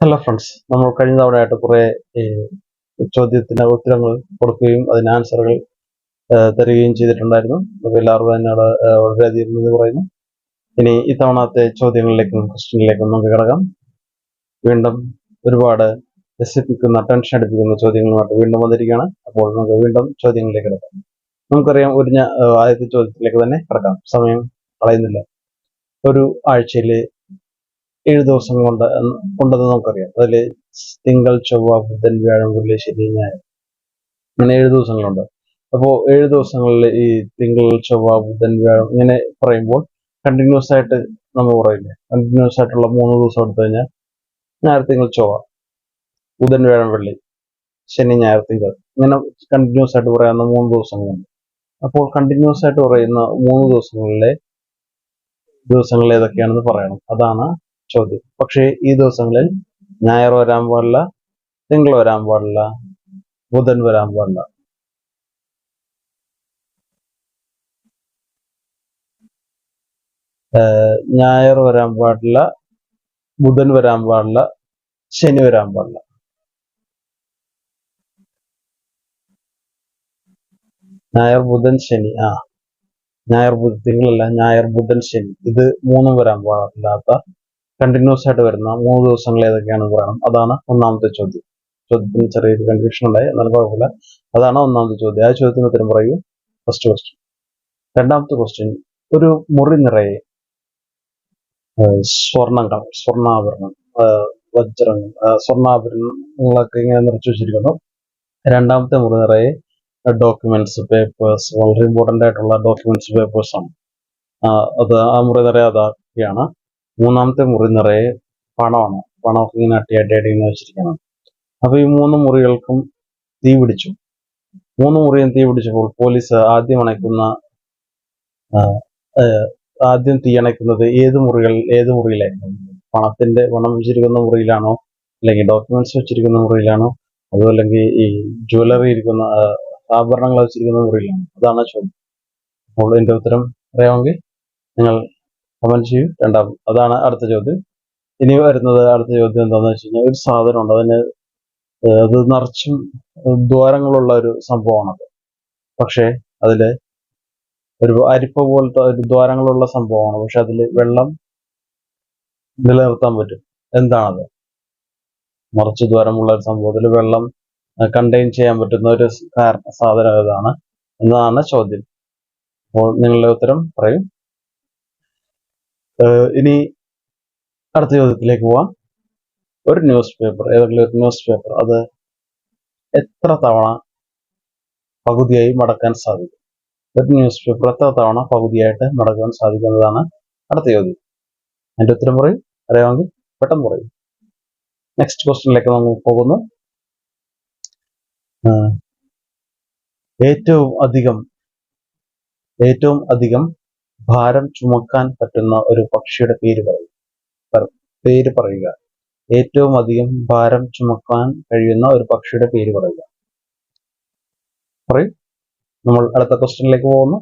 Hello friends നമ്മൾ കഴിഞ്ഞ തവണയായിട്ട് കുറെ ചോദ്യത്തിന് ഉത്തരങ്ങൾ കൊടുക്കുകയും അതിന് ആൻസറുകൾ തരികയും ചെയ്തിട്ടുണ്ടായിരുന്നു. അപ്പോൾ എല്ലാവർക്കും എന്നോട് വളരെയധികം നന്ദി പറയുന്നു. ഇനി ഇത്തവണത്തെ ചോദ്യങ്ങളിലേക്കും ക്വസ്റ്റ്യനിലേക്കും നമുക്ക് കിടക്കാം. വീണ്ടും ഒരുപാട് രസിപ്പിക്കുന്ന ടെൻഷൻ അടിപ്പിക്കുന്ന ചോദ്യങ്ങളുമായിട്ട് വീണ്ടും വന്നിരിക്കുകയാണ്. അപ്പോൾ നമുക്ക് വീണ്ടും ചോദ്യങ്ങളിലേക്ക് കിടക്കാം. നമുക്കറിയാം ഒരു ആദ്യത്തെ ചോദ്യത്തിലേക്ക് തന്നെ കിടക്കാം. സമയം കളയുന്നില്ല. ഒരു ആഴ്ചയിൽ ഏഴ് ദിവസം കൊണ്ട് ഉണ്ടെന്ന് നമുക്കറിയാം. അതിൽ തിങ്കൾ ചൊവ്വ ബുധൻ വ്യാഴം വെള്ളി ശനി ഞായർ. അങ്ങനെ ഏഴ് ദിവസങ്ങളുണ്ട്. അപ്പോൾ ഏഴ് ദിവസങ്ങളിൽ ഈ തിങ്കൾ ചൊവ്വ ബുധൻ വ്യാഴം ഇങ്ങനെ പറയുമ്പോൾ കണ്ടിന്യൂസ് ആയിട്ട് നമ്മൾ പറയില്ലേ? കണ്ടിന്യൂസ് ആയിട്ടുള്ള മൂന്ന് ദിവസം എടുത്തു കഴിഞ്ഞാൽ ഞായർ തിങ്കൾ ചൊവ്വ ബുധൻ വ്യാഴം വെള്ളി ശനി ഞായർ തിങ്കൾ ഇങ്ങനെ കണ്ടിന്യൂസ് ആയിട്ട് പറയാവുന്ന മൂന്ന് ദിവസങ്ങളുണ്ട്. അപ്പോൾ കണ്ടിന്യൂസ് ആയിട്ട് പറയുന്ന മൂന്ന് ദിവസങ്ങളിലെ ദിവസങ്ങൾ ഏതൊക്കെയാണെന്ന് പറയണം. അതാണ് ചോദ്യം. പക്ഷേ ഈ ദിവസങ്ങളിൽ ഞായർ വരാൻ പാടില്ല തിങ്കൾ വരാൻ പാടില്ല ബുധൻ വരാൻ പാടില്ല. ഞായർ വരാൻ പാടില്ല ബുധൻ വരാൻ പാടില്ല ശനി വരാൻ പാടില്ല. ഞായർ ബുധൻ ശനി. ആ ഞായർ ബുധ തിങ്കളല്ല ഞായർ ബുധൻ ശനി. ഇത് മൂന്നും വരാൻ പാടില്ലാത്ത കണ്ടിന്യൂസ് ആയിട്ട് വരുന്ന മൂന്ന് ദിവസങ്ങൾ ഏതൊക്കെയാണെന്ന് പറയണം. അതാണ് ഒന്നാമത്തെ ചോദ്യം. ചോദ്യത്തിന് ചെറിയൊരു കൺഫ്യൂഷൻ ഉണ്ടായി എന്നാലും കുഴപ്പമില്ല. അതാണ് ഒന്നാമത്തെ ചോദ്യം. ആ ചോദ്യത്തിന് ഉത്തരം പറയൂ. ഫസ്റ്റ് ക്വസ്റ്റ്യൻ രണ്ടാമത്തെ ക്വസ്റ്റ്യൻ ഒരു മുറി നിറയെ സ്വർണങ്ങൾ സ്വർണാഭരണം വജ്രങ്ങൾ സ്വർണാഭരണങ്ങളൊക്കെ ഇങ്ങനെ നിറച്ചു വെച്ചിരിക്കുന്നു. രണ്ടാമത്തെ മുറി നിറയെ ഡോക്യുമെന്റ്സ് പേപ്പേഴ്സ് വളരെ ഇമ്പോർട്ടന്റ് ആയിട്ടുള്ള ഡോക്യുമെന്റ്സ് പേപ്പേഴ്സ് ആണ്. അത് ആ മുറി നിറയെ അതൊക്കെയാണ്. മൂന്നാമത്തെ മുറി നിറയെ പണമാണ്. പണമൊക്കെ ഇങ്ങനെ അട്ടി അട്ടി അട്ടി ഇങ്ങനെ വെച്ചിരിക്കണം അപ്പൊ ഈ മൂന്ന് മുറികൾക്കും തീ പിടിച്ചു. മൂന്ന് മുറിയും തീ പിടിച്ചപ്പോൾ പോലീസ് ആദ്യം അണയ്ക്കുന്ന ആദ്യം തീ അണയ്ക്കുന്നത് ഏത് മുറികൾ ഏത് മുറിയിലായിരുന്നു? പണത്തിന്റെ പണം വെച്ചിരിക്കുന്ന മുറിയിലാണോ? അല്ലെങ്കിൽ ഡോക്യുമെന്റ്സ് വെച്ചിരിക്കുന്ന മുറിയിലാണോ? അതോ ഈ ജ്വല്ലറി ഇരിക്കുന്ന ആഭരണങ്ങൾ വെച്ചിരിക്കുന്ന മുറിയിലാണോ? അതാണ് ചോദ്യം. അപ്പോൾ എന്റെ ഉത്തരം അറിയാമെങ്കിൽ നിങ്ങൾ കമന്റ് ചെയ്യൂ രണ്ടാം അതാണ് അടുത്ത ചോദ്യം. ഇനി വരുന്നത് അടുത്ത ചോദ്യം എന്താണെന്ന് വെച്ച് കഴിഞ്ഞാൽ ഒരു സാധനമുണ്ട് അതിന് അത് നിറച്ചും ദ്വാരങ്ങളുള്ള ഒരു സംഭവമാണത്. പക്ഷേ അതിൽ ഒരു അരിപ്പ പോലത്തെ ഒരു ദ്വാരങ്ങളുള്ള സംഭവമാണ്. പക്ഷെ അതിൽ വെള്ളം നിലനിർത്താൻ പറ്റും. എന്താണത്? മറിച്ച് ദ്വാരമുള്ള ഒരു സംഭവത്തിൽ വെള്ളം കണ്ടെയ്ൻ ചെയ്യാൻ പറ്റുന്ന ഒരു സാധനം ഏതാണ്? എന്നതാണ് ചോദ്യം. അപ്പോൾ നിങ്ങളുടെ ഉത്തരം പറയും. ഇനി അടുത്ത ചോദ്യത്തിലേക്ക് പോവാം. ഒരു ന്യൂസ് പേപ്പർ ഏതെങ്കിലും ഒരു ന്യൂസ് പേപ്പർ അത് എത്ര തവണ പകുതിയായി മടക്കാൻ സാധിക്കും? ഒരു ന്യൂസ് പേപ്പർ എത്ര തവണ പകുതിയായിട്ട് മടക്കാൻ സാധിക്കുന്നതാണ് അടുത്ത ചോദ്യം. അതിന്റെ ഉത്തരം പറയും. അറിയാമെങ്കിൽ പെട്ടെന്ന് പറയും. നെക്സ്റ്റ് ക്വസ്റ്റ്യനിലേക്ക് നമ്മൾ പോകുന്നു. ഏറ്റവും അധികം ഏറ്റവും അധികം ഭാരം ചുമക്കാൻ പറ്റുന്ന ഒരു പക്ഷിയുടെ പേര് പറയും. പേര് പറയുക. ഏറ്റവും അധികം ഭാരം ചുമക്കാൻ കഴിയുന്ന ഒരു പക്ഷിയുടെ പേര് പറയുക. പറയും. നമ്മൾ അടുത്ത ക്വസ്റ്റ്യനിലേക്ക് പോകുന്നു.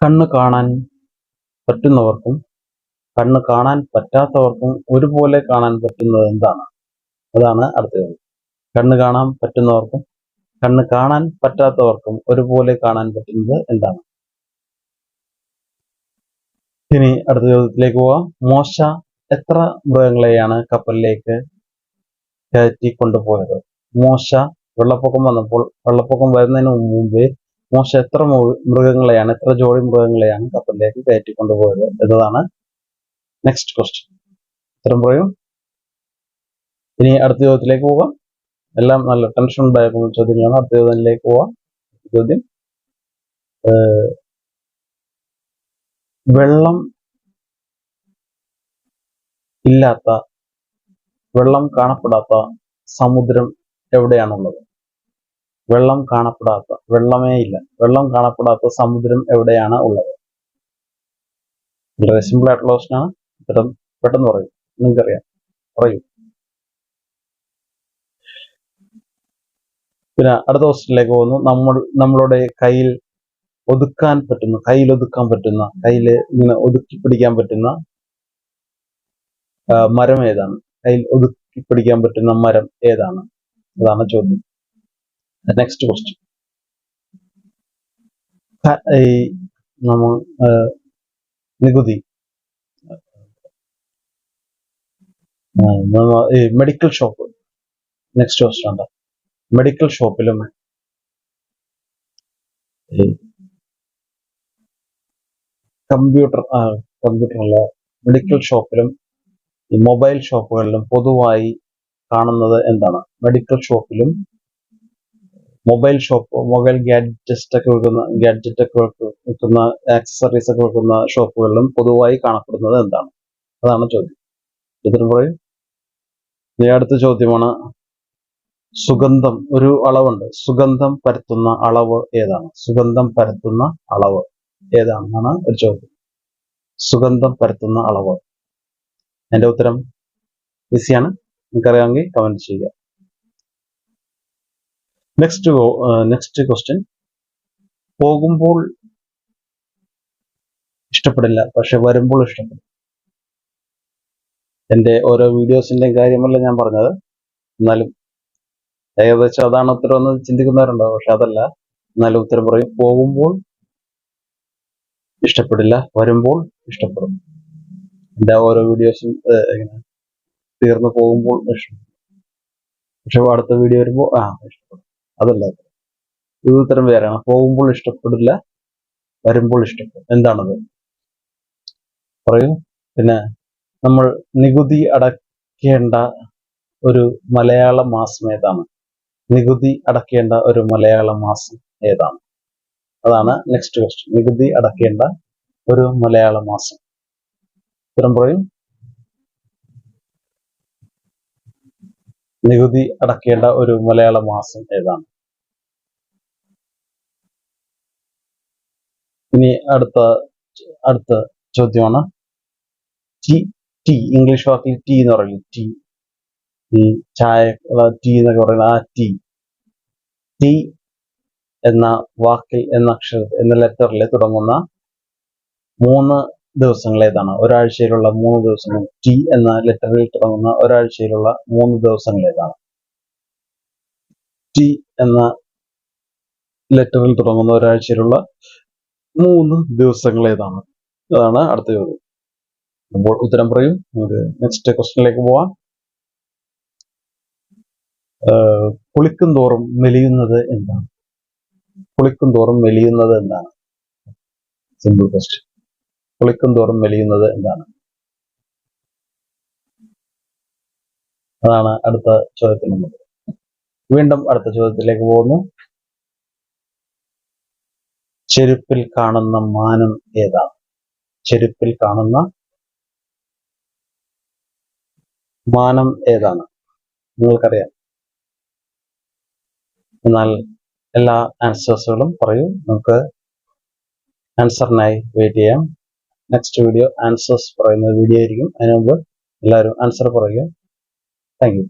കണ്ണ് കാണാൻ പറ്റുന്നവർക്കും കണ്ണ് കാണാൻ പറ്റാത്തവർക്കും ഒരുപോലെ കാണാൻ പറ്റുന്നത് എന്താണ്? അതാണ് അടുത്തത് കണ്ണ് കാണാൻ പറ്റുന്നവർക്കും കണ്ണ് കാണാൻ പറ്റാത്തവർക്കും ഒരുപോലെ കാണാൻ പറ്റുന്നത് എന്താണ്? ഇനി അടുത്ത ചോദ്യത്തിലേക്ക് പോവാം. മോശ എത്ര മൃഗങ്ങളെയാണ് കപ്പലിലേക്ക് കയറ്റി കൊണ്ടുപോയത്? മോശ വെള്ളപ്പൊക്കം വന്നപ്പോൾ വെള്ളപ്പൊക്കം വരുന്നതിന് മുമ്പേ മോശ എത്ര മൃഗങ്ങളെയാണ് എത്ര ജോഡി മൃഗങ്ങളെയാണ് കപ്പലിലേക്ക് കയറ്റി കൊണ്ടുപോയത് എന്നതാണ് നെക്സ്റ്റ് ക്വസ്റ്റ്യൻ ഉത്തരം പറയും. ഇനി അടുത്ത ചോദ്യത്തിലേക്ക് പോകാം എല്ലാം നല്ല ടെൻഷൻ ഉണ്ടായ ചോദ്യങ്ങളാണ്. അടുത്ത ചോദ്യത്തിലേക്ക് പോവാം. ചോദ്യം വെള്ളം ഇല്ലാത്ത വെള്ളം കാണപ്പെടാത്ത സമുദ്രം എവിടെയാണുള്ളത്? വെള്ളം കാണപ്പെടാത്ത വെള്ളമേ ഇല്ല. വെള്ളം കാണപ്പെടാത്ത സമുദ്രം എവിടെയാണ് ഉള്ളത്? വളരെ സിമ്പിൾ ആയിട്ടുള്ള പ്രശ്നമാണ് പെട്ടെന്ന് പറയും. നിങ്ങൾക്കറിയാം. പറയൂ. പിന്നെ അടുത്ത ക്വസ്റ്റിനിലേക്ക് പോകുന്നു. നമ്മൾ നമ്മളുടെ കയ്യിൽ ഒതുക്കാൻ പറ്റുന്ന കയ്യിൽ ഒതുക്കാൻ പറ്റുന്ന കയ്യിൽ ഇങ്ങനെ ഒതുക്കി പിടിക്കാൻ പറ്റുന്ന മരം ഏതാണ്? കയ്യിൽ ഒതുക്കി പിടിക്കാൻ പറ്റുന്ന മരം ഏതാണ്? അതാണ് ചോദ്യം. നെക്സ്റ്റ് ക്വസ്റ്റ്യൻ ഈ നമ്മ നികുതി. ഈ medical shop next question medical ഷോപ്പിലും computer കമ്പ്യൂട്ടറിലെ മെഡിക്കൽ ഷോപ്പിലും ഈ മൊബൈൽ ഷോപ്പുകളിലും പൊതുവായി കാണുന്നത് എന്താണ്? മെഡിക്കൽ ഷോപ്പിലും മൊബൈൽ ഷോപ്പ് മൊബൈൽ ഗാഡ്ജസ്റ്റ് ഒക്കെ വിൽക്കുന്ന ഗാഡ്ജറ്റ് ഒക്കെ വിൽക്കുന്ന ആക്സസറീസ് ഒക്കെ വിൽക്കുന്ന ഷോപ്പുകളിലും പൊതുവായി കാണപ്പെടുന്നത് എന്താണ്? അതാണ് ചോദ്യം. ഇതിന് പറയും. ഇനി അടുത്ത ചോദ്യമാണ്. സുഗന്ധം ഒരു അളവുണ്ട്. സുഗന്ധം പരത്തുന്ന അളവ് ഏതാണ്? സുഗന്ധം പരത്തുന്ന അളവ്. ഏതാണെന്നാണ് ഒരു ചോദ്യം. സുഗന്ധം പരത്തുന്ന അളവ്. എന്റെ ഉത്തരം ഈസിയാണ്. നിങ്ങൾക്കറിയാമെങ്കിൽ കമന്റ് ചെയ്യുക. നെക്സ്റ്റ് നെക്സ്റ്റ് ക്വസ്റ്റ്യൻ പോകുമ്പോൾ ഇഷ്ടപ്പെടില്ല പക്ഷെ വരുമ്പോൾ ഇഷ്ടപ്പെടും. എന്റെ ഓരോ വീഡിയോസിന്റെയും കാര്യമല്ല ഞാൻ പറഞ്ഞത്. എന്നാലും ഏകദേശം അതാണ് ഉത്തരം എന്ന് ചിന്തിക്കുന്നവരുണ്ടാവും പക്ഷെ അതല്ല. എന്നാലും ഉത്തരം പറയും പോകുമ്പോൾ ഇഷ്ടപ്പെടില്ല വരുമ്പോൾ ഇഷ്ടപ്പെടും. എന്റെ ഓരോ വീഡിയോസും ഇങ്ങനെ തീർന്നു പോകുമ്പോൾ ഇഷ്ടപ്പെടും. പക്ഷെ അടുത്ത വീഡിയോ വരുമ്പോൾ ആ ഇഷ്ടപ്പെടും. അതല്ല. ഇത് ഉത്തരം വേറെയാണ്. പോകുമ്പോൾ ഇഷ്ടപ്പെടില്ല വരുമ്പോൾ ഇഷ്ടപ്പെടും. എന്താണത്? പറയൂ. പിന്നെ നമ്മൾ നികുതി അടക്കേണ്ട ഒരു മലയാള മാസം ഏതാണ്? നികുതി അടയ്ക്കേണ്ട ഒരു മലയാള മാസം ഏതാണ്? അതാണ് നെക്സ്റ്റ് ക്വസ്റ്റ്യൻ നികുതി അടക്കേണ്ട ഒരു മലയാള മാസം. ഉത്തരം പറയും നികുതി അടക്കേണ്ട ഒരു മലയാള മാസം ഏതാണ്? ഇനി അടുത്ത അടുത്ത ചോദ്യമാണ്. ടി ടി ഇംഗ്ലീഷ് വാക്കിൽ ടി എന്ന് പറയും. ടി. ഈ ചായ ടീ എന്നൊക്കെ പറയുന്നത് ആ ടീ. ടി എന്ന വാക്കിൽ എന്ന അക്ഷര എന്ന ലെറ്ററിൽ തുടങ്ങുന്ന മൂന്ന് ദിവസങ്ങൾ ഏതാണ് ഒരാഴ്ചയിലുള്ള മൂന്ന് ദിവസങ്ങൾ. ടി എന്ന ലെറ്ററിൽ തുടങ്ങുന്ന ഒരാഴ്ചയിലുള്ള മൂന്ന് ദിവസങ്ങളേതാണ്. ടി എന്ന ലെറ്ററിൽ തുടങ്ങുന്ന ഒരാഴ്ചയിലുള്ള മൂന്ന് ദിവസങ്ങളേതാണ്. അതാണ് അടുത്ത ചോദ്യം. അപ്പോൾ ഉത്തരം പറയും. നമുക്ക് നെക്സ്റ്റ് ക്വസ്റ്റ്യനിലേക്ക് പോവാം. കുളിക്കും തോറും മെലിയുന്നത് എന്താണ്? കുളിക്കും തോറും മെലിയുന്നത് എന്താണ്? സിമ്പിൾ ക്വസ്റ്റ്യൻ കുളിക്കും തോറും മെലിയുന്നത് എന്താണ്? അതാണ് അടുത്ത ചോദ്യത്തിന് മുമ്പ് വീണ്ടും അടുത്ത ചോദ്യത്തിലേക്ക് പോകുന്നു. ചെരുപ്പിൽ കാണുന്ന മാനം ഏതാണ് ചെരുപ്പിൽ കാണുന്ന മാനം ഏതാണ്? നിങ്ങൾക്കറിയാം. എന്നാൽ എല്ലാ ആൻസേഴ്സുകളും പറയൂ. നമുക്ക് ആൻസറിനായി വെയിറ്റ് ചെയ്യാം. നെക്സ്റ്റ് വീഡിയോ ആൻസേഴ്സ് പറയുന്ന വീഡിയോ ആയിരിക്കും. അതിനു മുമ്പ് എല്ലാവരും ആൻസർ പറയുക. Thank you